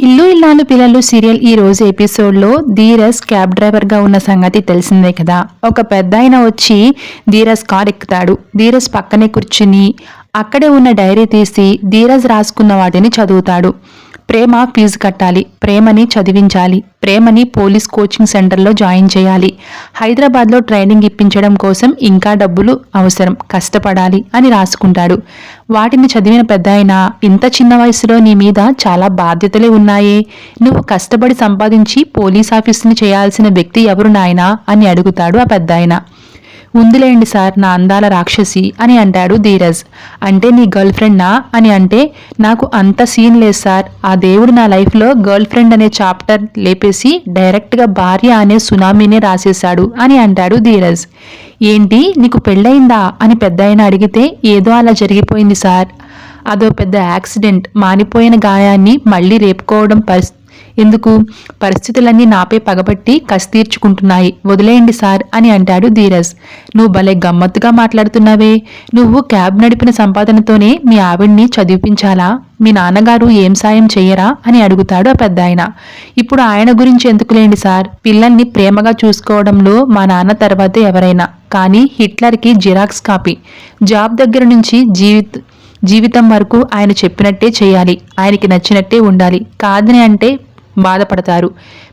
ఇల్లు ఇల్లాలు పిల్లలు సీరియల్ ఈ రోజు ఎపిసోడ్లో ధీరస్ క్యాబ్ డ్రైవర్గా ఉన్న సంగతి తెలిసిందే కదా. ఒక పెద్ద ఆయన వచ్చి ధీరస్ కార్ ఎక్కుతాడు ధీరస్ పక్కనే కూర్చుని అక్కడే ఉన్న డైరీ తీసి ధీరజ్ రాసుకున్న వాటిని చదువుతాడు. ప్రేమ ఫీజు కట్టాలి ప్రేమని చదివించాలి ప్రేమని పోలీస్ కోచింగ్ సెంటర్లో జాయిన్ చేయాలి. హైదరాబాద్లో ట్రైనింగ్ ఇప్పించడం కోసం ఇంకా డబ్బులు అవసరం కష్టపడాలి అని రాసుకుంటాడు. వాటిని చదివిన పెద్ద ఇంత చిన్న వయసులో నీ మీద చాలా బాధ్యతలే ఉన్నాయే. నువ్వు కష్టపడి సంపాదించి పోలీస్ ఆఫీసుని చేయాల్సిన వ్యక్తి ఎవరు నాయనా అని అడుగుతాడు ఆ పెద్ద ఉందిలేండి సార్ నా అందాల రాక్షసి అని అంటాడు ధీరజ్. అంటే నీ గర్ల్ ఫ్రెండ్నా అని అంటే నాకు అంత సీన్ లేదు సార్. ఆ దేవుడు నా లైఫ్లో గర్ల్ ఫ్రెండ్ అనే చాప్టర్ లేపేసి డైరెక్ట్గా భార్య అనే సునామీనే రాసేశాడు అని అంటాడు ధీరజ్. ఏంటి నీకు పెళ్ళయిందా అని పెద్ద అడిగితే ఏదో అలా జరిగిపోయింది సార్. అదో పెద్ద యాక్సిడెంట్ మానిపోయిన గాయాన్ని మళ్ళీ రేపుకోవడం పరిస్థితి ఎందుకు? పరిస్థితులన్నీ నాపై పగబట్టి కసి తీర్చుకుంటున్నాయి వదిలేయండి సార్ అని అంటాడు ధీరజ్. నువ్వు భలే గమ్మత్తుగా మాట్లాడుతున్నావే. నువ్వు క్యాబ్ నడిపిన సంపాదనతోనే మీ ఆవిడ్ని చదివిపించాలా? మీ నాన్నగారు ఏం సాయం చెయ్యరా? అని అడుగుతాడు ఆ పెద్ద ఆయన ఇప్పుడు ఆయన గురించి ఎందుకులేండి సార్? పిల్లల్ని ప్రేమగా చూసుకోవడంలో మా నాన్న తర్వాతే ఎవరైనా. కానీ హిట్లర్కి జిరాక్స్ కాపీ. జాబ్ దగ్గర నుంచి జీవిత జీవితం వరకు ఆయన చెప్పినట్టే చేయాలి. ఆయనకి నచ్చినట్టే ఉండాలి. కాదని అంటే బాధపడతారు.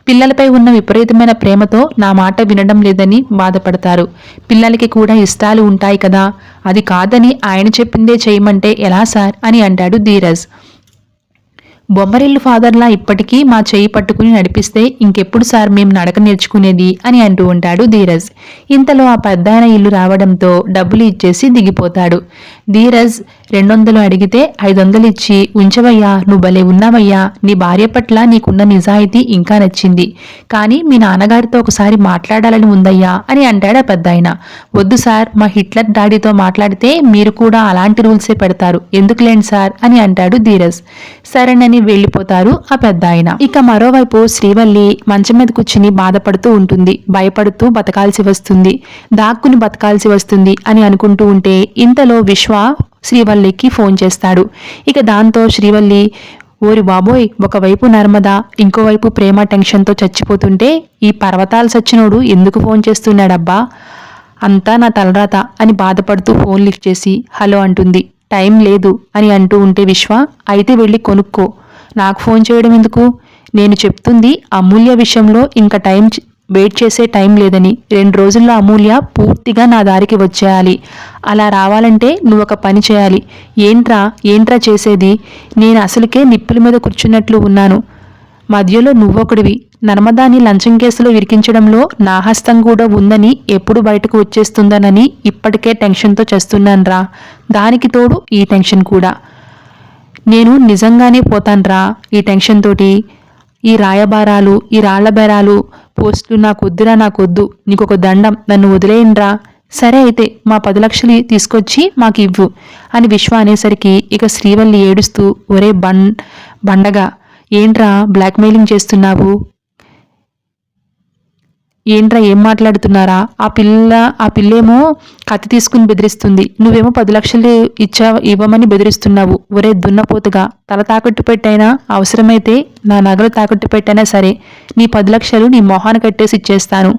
పిల్లలపై ఉన్న విపరీతమైన ప్రేమతో నా మాట వినడం లేదని బాధపడతారు. పిల్లలకి కూడా ఇష్టాలు ఉంటాయి కదా. అది కాదని ఆయన చెప్పిందే చేయమంటే ఎలా సార్? అని అంటాడు ధీరజ్. బొమ్మరిల్లు ఫాదర్లా ఇప్పటికీ మా చేయి పట్టుకుని నడిపిస్తే ఇంకెప్పుడు సార్ మేము నడక నేర్చుకునేది అని అంటూ ఉంటాడు ధీరజ్. ఇంతలో ఆ పెద్దాయన ఇల్లు రావడంతో డబ్బులు ఇచ్చేసి దిగిపోతాడు. ధీరజ్ రెండు వందలు అడిగితే ఐదు వందలు ఇచ్చి ఉంచవయ్యా నువ్వు భలే ఉన్నావయ్యా నీ భార్య పట్ల నీకున్న నిజాయితీ ఇంకా నచ్చింది. కానీ మీ నాన్నగారితో ఒకసారి మాట్లాడాలని ఉందయ్యా అని అంటాడు ఆ పెద్దాయన. వద్దు సార్ మా హిట్లర్ డాడీతో మాట్లాడితే మీరు కూడా అలాంటి రూల్సే పెడతారు. ఎందుకులేండి సార్ అని అంటాడు ధీరజ్. సరేనని వెళ్ళిపోతారు ఆ పెద్ద ఆయన. ఇక మరోవైపు శ్రీవల్లి మంచం మీద కూర్చుని బాధపడుతూ ఉంటుంది. భయపడుతూ బతకాల్సి వస్తుంది. దాక్కుని బతకాల్సి వస్తుంది అని అనుకుంటూ ఉంటే ఇంతలో విశ్వ శ్రీవల్లికి ఫోన్ చేస్తాడు. ఇక దాంతో శ్రీవల్లి ఓరి బాబోయ్ ఒకవైపు నర్మద ఇంకోవైపు ప్రేమ టెన్షన్తో చచ్చిపోతుంటే ఈ పర్వతాలు సచ్చినోడు ఎందుకు ఫోన్ చేస్తున్నాడబ్బా? అంతా నా తలరాత అని బాధపడుతూ ఫోన్ లిఫ్ట్ చేసి హలో అంటుంది. టైం లేదు అని అంటూ ఉంటే విశ్వ అయితే వెళ్ళి కొనుక్కో. నాకు ఫోన్ చేయడం ఎందుకు? నేను చెప్తుంది అమూల్య విషయంలో ఇంకా టైం వెయిట్ చేసే టైం లేదని. రెండు రోజుల్లో అమూల్య పూర్తిగా నా దారికి వచ్చేయాలి. అలా రావాలంటే నువ్వు ఒక పని చేయాలి. ఏంట్రా ఏంట్రా చేసేది? నేను అసలుకే నిప్పుల మీద కూర్చున్నట్లు ఉన్నాను. మధ్యలో నువ్వొకడివి. నర్మదాని లంచం కేసులో విరికించడంలో నా హస్తం కూడా ఉందని ఎప్పుడు బయటకు వచ్చేస్తుందనని ఇప్పటికే టెన్షన్తో చేస్తున్నాన్రా. దానికి తోడు ఈ టెన్షన్ కూడా. నేను నిజంగానే పోతాన్రా ఈ టెన్షన్ తోటి. ఈ రాయబారాలు ఈ రాళ్ళ బేరాలు పోస్టులు నాకొద్దురా నాకొద్దు నీకొక దండం నన్ను వదిలేయండ్రా. సరే అయితే మా పది లక్షలు తీసుకొచ్చి మాకు ఇవ్వు అని విశ్వ అనేసరికి ఇక శ్రీవల్లి ఏడుస్తూ ఒరే బం బండగా ఏంట్రా బ్లాక్మెయిలింగ్ చేస్తున్నావు? ఏంట్రా ఏం మాట్లాడుతున్నారా? ఆ పిల్ల ఆ పిల్లేమో కత్తి తీసుకుని బెదిరిస్తుంది. నువ్వేమో పది లక్షలు ఇచ్చా ఇవ్వమని బెదిరిస్తున్నావు. ఒరే దున్నపోతుగా తల తాకట్టు పెట్టైనా అవసరమైతే నా నగలు తాకట్టు పెట్టైనా సరే నీ పది లక్షలు నీ మొహాన్ని కట్టేసి ఇచ్చేస్తాను.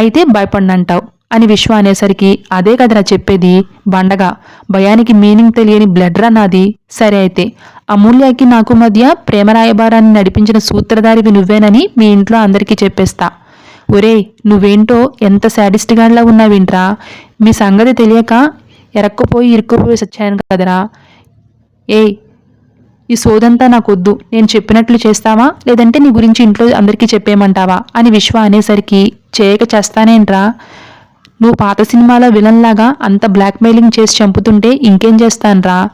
అయితే భయపడినంటావు అని విశ్వ అనేసరికి అదే కదరా చెప్పేది బండగా భయానికి మీనింగ్ తెలియని బ్లడ్రా నాది. సరే అయితే అమూల్యకి నాకు మధ్య ప్రేమ రాయబారాన్ని నడిపించిన సూత్రధారివి నువ్వేనని మీ ఇంట్లో అందరికీ చెప్పేస్తా. ఒరే నువ్వేంటో ఎంత శాడిస్ట్గాడ్లా ఉన్నావేంట్రా? మీ సంగతి తెలియక ఎరక్కుపోయి ఇరుక్కుపోయి సచ్చాను కదరా? ఏయ్ ఈ సోదంతా నాకొద్దు. నేను చెప్పినట్లు చేస్తావా? లేదంటే నీ గురించి ఇంట్లో అందరికీ చెప్పేయమంటావా? అని విశ్వ అనేసరికి చేయక చేస్తానేంట్రా? నువ్వు పాత సినిమాలో విలన్లాగా అంత బ్లాక్మెయిలింగ్ చేసి చంపుతుంటే ఇంకేం చేస్తాన్రా?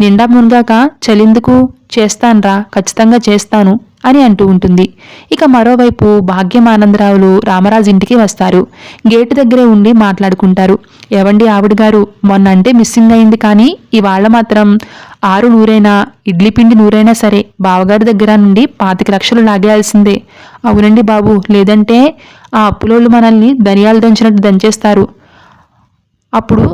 నిండా మునగాక చలిందుకు చేస్తాన్రా? ఖచ్చితంగా చేస్తాను. అని అంటూ ఉంటుంది. ఇక మరోవైపు భాగ్యం ఆనందరావులు రామరాజు ఇంటికి వస్తారు. గేటు దగ్గరే ఉండి మాట్లాడుకుంటారు. ఎవండి ఆవిడ గారు మొన్న అంటే మిస్సింగ్ అయింది కానీ ఇవాళ మాత్రం ఆరు నూరైనా ఇడ్లీ పిండి నూరైనా సరే బావగారి దగ్గర నుండి పాతిక లక్షలు లాగేయాల్సిందే. అవునండి బాబు లేదంటే ఆ అప్పులోళ్ళు మనల్ని ధనియాలు దంచినట్టు దంచేస్తారు. అప్పుడు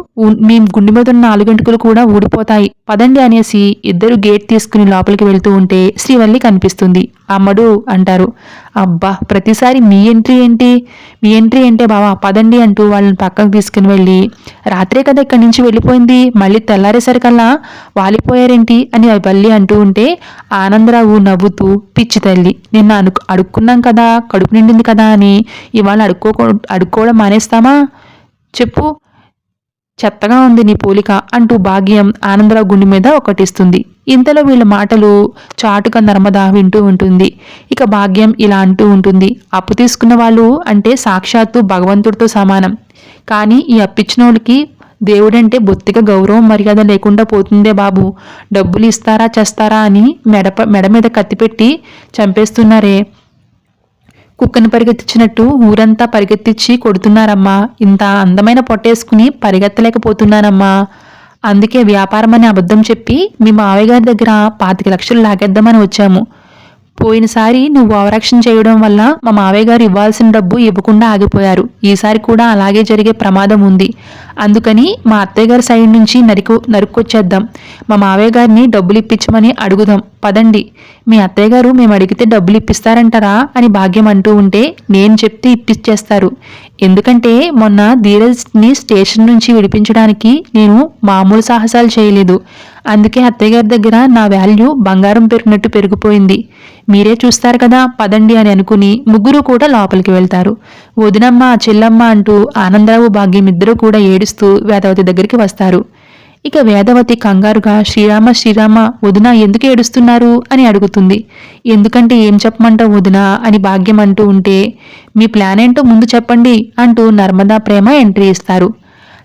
మీ గుండె మీద ఉన్న నాలుగు కూడా ఊడిపోతాయి. పదండి అనేసి ఇద్దరు గేట్ తీసుకుని లోపలికి వెళ్తూ ఉంటే శ్రీవల్లి కనిపిస్తుంది. అమ్మడు అంటారు. అబ్బా ప్రతిసారి మీ ఎంట్రీ ఏంటి? మీ ఎంట్రీ ఏంటే బావా? పదండి అంటూ వాళ్ళని పక్కకు తీసుకుని వెళ్ళి రాత్రే కదా ఇక్కడి నుంచి వెళ్ళిపోయింది? మళ్ళీ తెల్లారేసరికల్లా వాలిపోయారేంటి? అని వల్లి అంటూ ఉంటే ఆనందరావు నవ్వుతూ పిచ్చి తల్లి నిన్న అను అడుక్కున్నాం కదా కడుపు నిండింది కదా అని ఇవాళ అడుక్కో అడుక్కోవడం మానేస్తామా? చెప్పు. చెత్తగా ఉంది నీ పోలిక అంటూ భాగ్యం ఆనందరావు గుండె మీద ఒకటిస్తుంది. ఇంతలో వీళ్ళ మాటలు చాటుక నర్మదా వింటూ ఉంటుంది. ఇక భాగ్యం ఇలా అంటూ ఉంటుంది. అప్పు తీసుకున్న వాళ్ళు అంటే సాక్షాత్తు భగవంతుడితో సమానం. కానీ ఈ అప్పిచ్చిన వాళ్ళకి దేవుడంటే బొత్తిగా గౌరవం మర్యాద లేకుండా పోతుందే బాబు. డబ్బులు ఇస్తారా చేస్తారా అని మెడప మెడ మీద కత్తిపెట్టి చంపేస్తున్నారే. కుక్కను పరిగెత్తించినట్టు ఊరంతా పరిగెత్తించి కొడుతున్నారమ్మా. ఇంత అందమైన పొట్టేసుకుని పరిగెత్తలేకపోతున్నానమ్మా అందుకే వ్యాపారం అని అబద్ధం చెప్పి మీ మావయ్య గారి దగ్గర పాతిక లక్షలు లాగేద్దామని వచ్చాము. పోయినసారి నువ్వు ఓవరాక్షన్ చేయడం వల్ల మా మావయ్య గారు ఇవ్వాల్సిన డబ్బు ఇవ్వకుండా ఆగిపోయారు. ఈసారి కూడా అలాగే జరిగే ప్రమాదం ఉంది. అందుకని మా అత్తయ్య గారి సైడ్ నుంచి నరికి నరుక్కొచ్చేద్దాం. మా మావయ్య గారిని డబ్బులు ఇప్పించమని అడుగుదాం. పదండి. మీ అత్తయ్య గారు మేము అడిగితే డబ్బులు ఇప్పిస్తారంటారా అని భాగ్యం అంటూ ఉంటే నేను చెప్తే ఇప్పించేస్తారు ఎందుకంటే మొన్న ధీరజ్ని స్టేషన్ నుంచి విడిపించడానికి నేను మామూలు సాహసాలు చేయలేదు. అందుకే అత్తయ్య గారి దగ్గర నా వాల్యూ బంగారం పెరిగినట్టు పెరిగిపోయింది. మీరే చూస్తారు కదా పదండి అని అనుకుని ముగ్గురు కూడా లోపలికి వెళ్తారు. వదినమ్మ చెల్లమ్మ అంటూ ఆనందరావు భాగ్యం ఇద్దరూ కూడా ఏడుస్తూ వేదవతి దగ్గరికి వస్తారు. ఇక వేదవతి కంగారుగా శ్రీరామ శ్రీరామ వదిన ఎందుకు ఏడుస్తున్నారు? అని అడుగుతుంది. ఎందుకంటే ఏం చెప్పమంటావు వదిన? అని భాగ్యం అంటూ ఉంటే మీ ప్లాన్ ఏంటో ముందు చెప్పండి అంటూ నర్మదా ప్రేమ ఎంట్రీ ఇస్తారు.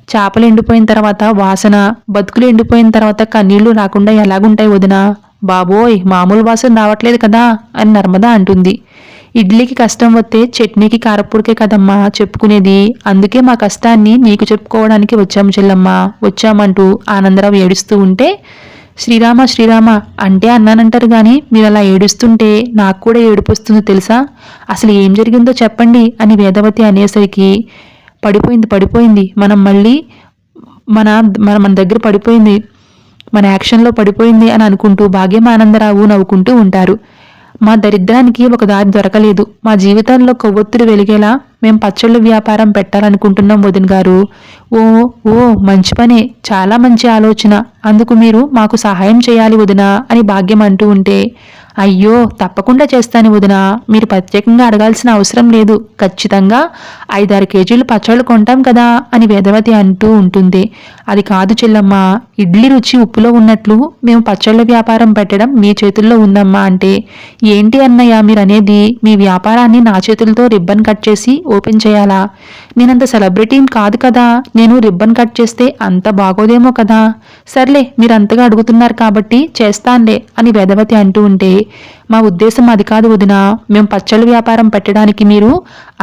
చేపలు ఎండిపోయిన తర్వాత వాసన బతుకులు ఎండిపోయిన తర్వాత కన్నీళ్ళు రాకుండా ఎలాగుంటాయి వదిన? బాబోయ్ మామూలు వాసన రావట్లేదు కదా అని నర్మదా అంటుంది. ఇడ్లీకి కష్టం వస్తే చట్నీకి కారపూడికే కదమ్మా చెప్పుకునేది. అందుకే మా కష్టాన్ని నీకు చెప్పుకోవడానికి వచ్చాము చెల్లమ్మ వచ్చామంటూ ఆనందరావు ఏడుస్తూ ఉంటే శ్రీరామ శ్రీరామ అంటే అన్నానంటారు కానీ మీరు అలా ఏడుస్తుంటే నాకు కూడా ఏడుపు వస్తుంది తెలుసా? అసలు ఏం జరిగిందో చెప్పండి అని వేదవతి అనేసరికి పడిపోయింది పడిపోయింది మనం మళ్ళీ మన మన మన దగ్గర పడిపోయింది మన యాక్షన్లో పడిపోయింది అని అనుకుంటూ భాగ్యం ఆనందరావు నవ్వుకుంటూ ఉంటారు. మా దరిద్రానికి ఒక దారి దొరకలేదు. మా జీవితంలో కొవ్వొత్తులు వెలిగేలా మేం పచ్చళ్ళు వ్యాపారం పెట్టాలనుకుంటున్నాం వదిన గారు. ఓ ఓ మంచి పనే. చాలా మంచి ఆలోచన. అందుకు మీరు మాకు సహాయం చేయాలి వదినా అని భాగ్యం అంటూ ఉంటే అయ్యో తప్పకుండా చేస్తాను వదిన. మీరు ప్రత్యేకంగా అడగాల్సిన అవసరం లేదు. ఖచ్చితంగా ఐదారు కేజీలు పచ్చళ్ళు కొంటాం కదా అని వేదవతి అంటూ ఉంటుంది. అది కాదు చెల్లమ్మ ఇడ్లీ రుచి ఉప్పులో ఉన్నట్లు మేము పచ్చళ్ళ వ్యాపారం పెట్టడం మీ చేతుల్లో ఉందమ్మా అంటే. ఏంటి అన్నయ్య మీరు అనేది మీ వ్యాపారాన్ని నా చేతులతో రిబ్బన్ కట్ చేసి ఓపెన్ చేయాలా? నేనంత సెలబ్రిటీని కాదు కదా. నేను రిబ్బన్ కట్ చేస్తే అంత బాగోదేమో కదా. సర్లే మీరంతగా అడుగుతున్నారు కాబట్టి చేస్తానులే అని వేదవతి అంటూ ఉంటే మా ఉద్దేశం అది కాదు వదిన. మేము పచ్చళ్ళ వ్యాపారం పెట్టడానికి మీరు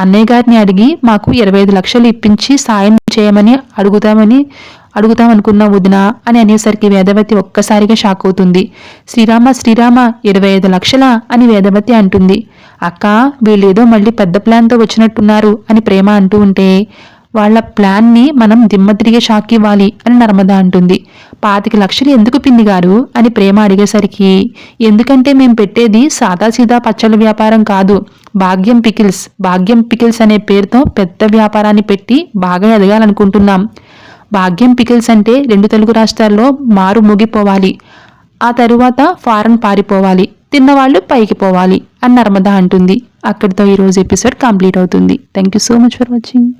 అన్నయ్య గారిని అడిగి మాకు ఇరవై ఐదు లక్షలు ఇప్పించి సాయం చేయమని అడుగుతామని అడుగుతామనుకున్నా వదిన అని అనేసరికి వేదవతి ఒక్కసారిగా షాక్ అవుతుంది. శ్రీరామ శ్రీరామ ఇరవై ఐదు లక్షలా అని వేదవతి అంటుంది. అక్క వీళ్ళేదో మళ్ళీ పెద్ద ప్లాన్తో వచ్చినట్టున్నారు అని ప్రేమ అంటూ ఉంటే వాళ్ళ ప్లాన్ని మనం దిమ్మ తిరిగే షాక్ ఇవ్వాలి అని నర్మద అంటుంది. పాతిక లక్షలు ఎందుకు పిన్ని గారు? అని ప్రేమ అడిగేసరికి ఎందుకంటే మేము పెట్టేది సాదాసీదా పచ్చళ్ళ వ్యాపారం కాదు. భాగ్యం పికిల్స్ భాగ్యం పికిల్స్ అనే పేరుతో పెద్ద వ్యాపారాన్ని పెట్టి బాగా ఎదగాలనుకుంటున్నాం. భాగ్యం పికిల్స్ అంటే రెండు తెలుగు రాష్ట్రాల్లో మారు ముగిపోవాలి. ఆ తరువాత ఫారెన్ పారిపోవాలి. తిన్నవాళ్ళు పైకి పోవాలి అని నర్మద అంటుంది. అక్కడితో ఈరోజు ఎపిసోడ్ కంప్లీట్ అవుతుంది. Thank you so much for watching